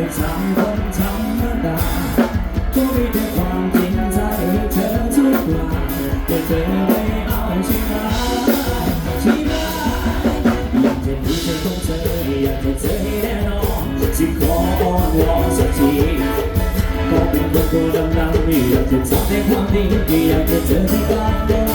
อย่ทำคนธรรมดาก็มีแต่ความจริงใจให้เธอทุกวันแต่เธอไม่เอาชนะชนะอยากจะดีเธอต้องเจออยากจะเจอให้แน่นอนจึงขออ้อนวอนสักทีก็เป็นคนตัวดำๆอยากจะทำในความดีอยากจะเจอที่กลางโลก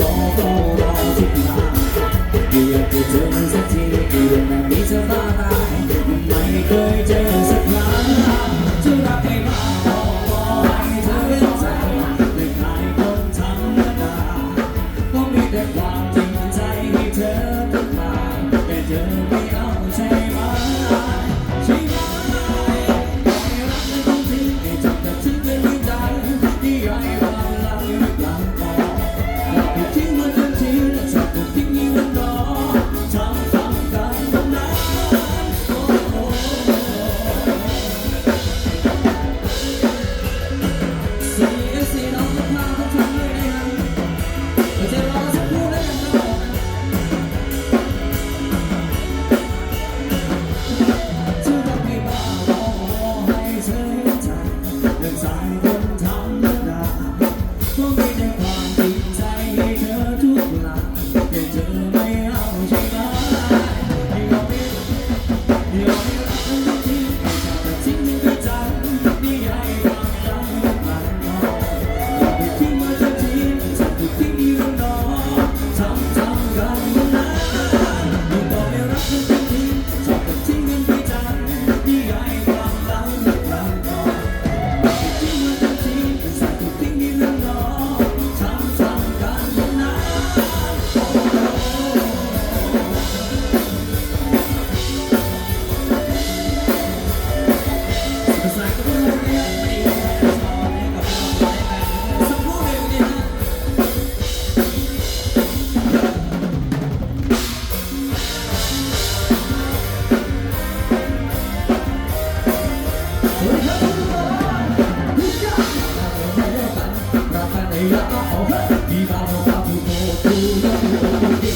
รอก็รอทุกนานอยากจะเจอมันสักทีเรื่องนั้นมีเธอบ้าตายไม่เคยเจอ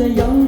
จะเยา